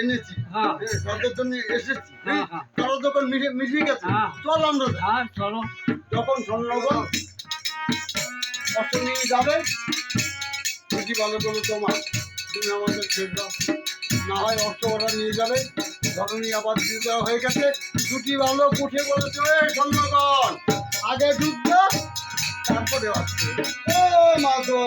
এনেছি। হ্যাঁ, জন্য এসেছি। তারা যখন মিশে গেছে। চল আমরা চলো যখন স্বর্ণগণ অস্ত্র নিয়ে যাবে দুটি ভালো করে তোমার তুমি আমাদের ছেড়ে দাও না হয় ওরা নিয়ে যাবে ধরনী আবার দিয়ে দেওয়া হয়ে গেছে দুটি ভালো উঠে বলেছে "এ স্বর্ণগণ আগে যুদ্ধ তারপরে অস্ত্র ও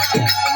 Thank you.